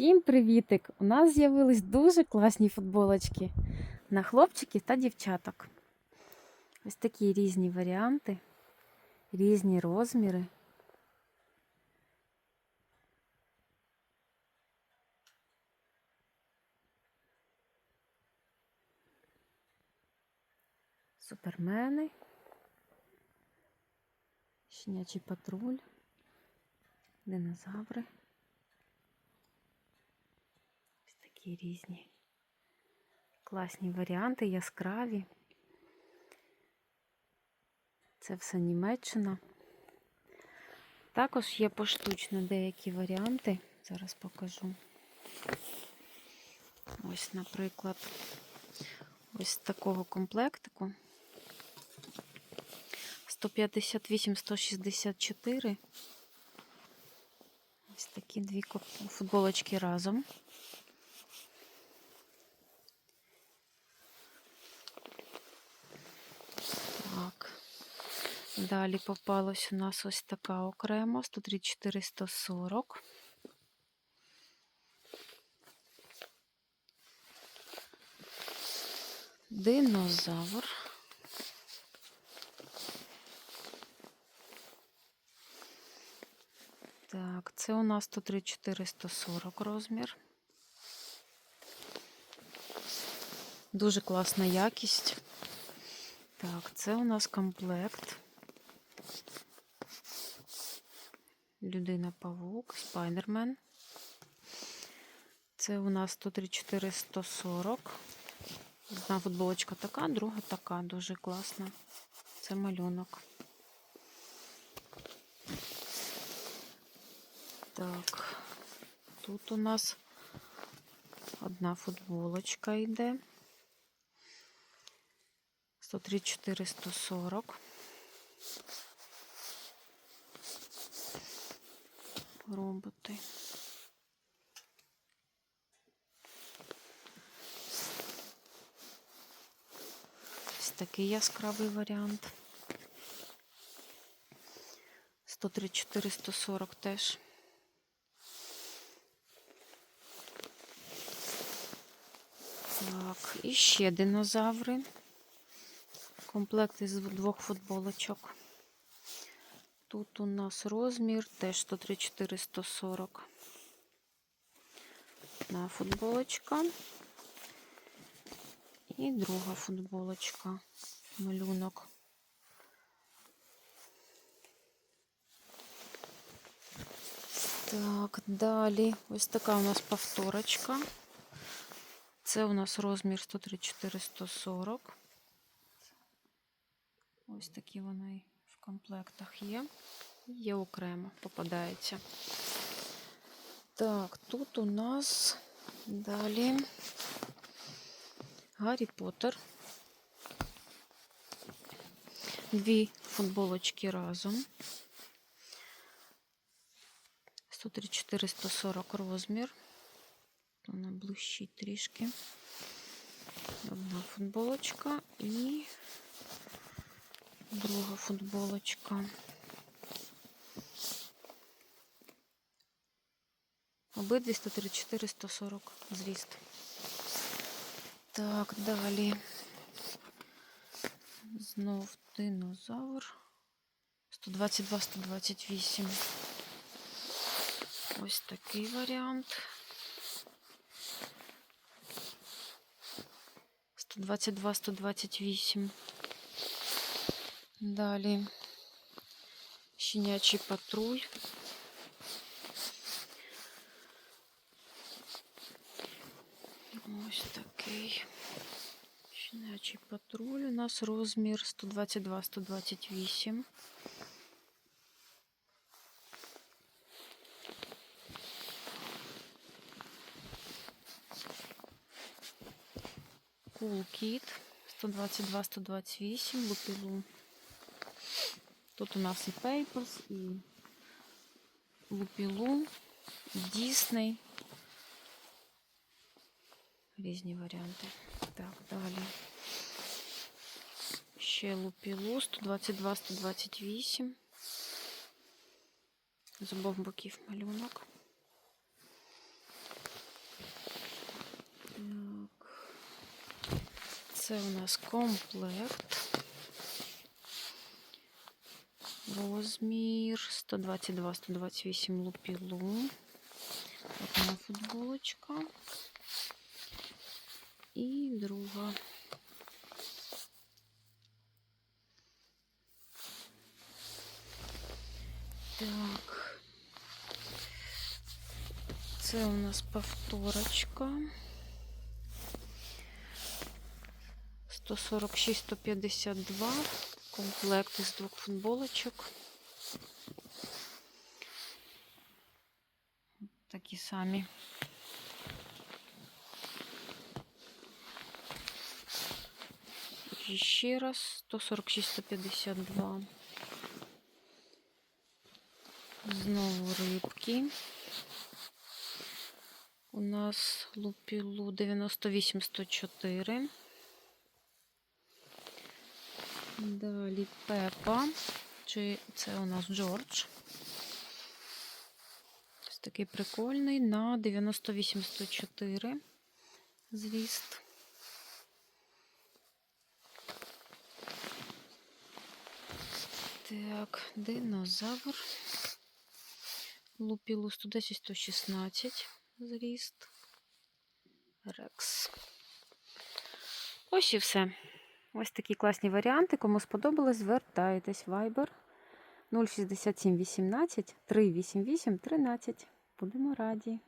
Всім привітик! У нас з'явились дуже класні футболочки на хлопчиків та дівчаток. Ось такі різні варіанти, різні розміри. Супермени, щенячий патруль, динозаври. Ось такі різні. Класні варіанти, яскраві. Це все Німеччина. Також є поштучно деякі варіанти. Зараз покажу. Ось, наприклад, ось такого комплектику. 158-164. Ось такі дві футболочки разом. Так. Далі попалась у нас ось така окремо 134 140. Динозавр. Так, це у нас 134 140 розмір. Дуже класна якість. Так, це у нас комплект. Людина Павук, Спайдермен. Це у нас 134 140. Одна футболочка така, друга така, дуже класна. Це малюнок. Так, тут у нас одна футболочка йде. 134 140. Роботи. Ось такий яскравий варіант. 134 140 теж. Так, і ще динозаври. Комплект із двох футболочок. Тут у нас розмір теж 134 140. Одна футболочка. І друга футболочка. Малюнок. Так, далі ось така у нас повторочка. Це у нас розмір 134 140. Ось такі вони в комплектах є. Є окремо, попадається. Так, тут у нас далі Гаррі Поттер. Дві футболочки разом. 134 140 розмір. Вона блищить трішки. Одна футболочка і друга футболочка. Обидві 134 140 зріст. Так, далі. Знов динозавр. 122 128. Ось такий варіант. 122 128. Далі щенячий патруль. Ось такий щенячий патруль. У нас розмір 122 128. Cool Kit 122 128 лупілу. Тут у нас и Papers, и лупилу, Дісней. Різні варианты. Так, далі. Ще Лупілу 122, 128. З обох боків малюнок. Так. Це у нас комплект. Розмір 122-128 лупілу. Одна футболочка. І друга. Так. Це у нас повторочка. 146-152. Комплект із двох футболочок. Такі самі. І ще раз 146-152. Знову рибки. У нас лупілу 98-104. Далі Пепа. Чи це у нас Джордж? Ось такий прикольний на 98-104 зріст. Так, динозавр. Лупілу 110-116 зріст. Рекс. Ось і все. Ось такі класні варіанти. Кому сподобалось, звертайтесь. Viber 067 18 388 13. Будемо раді.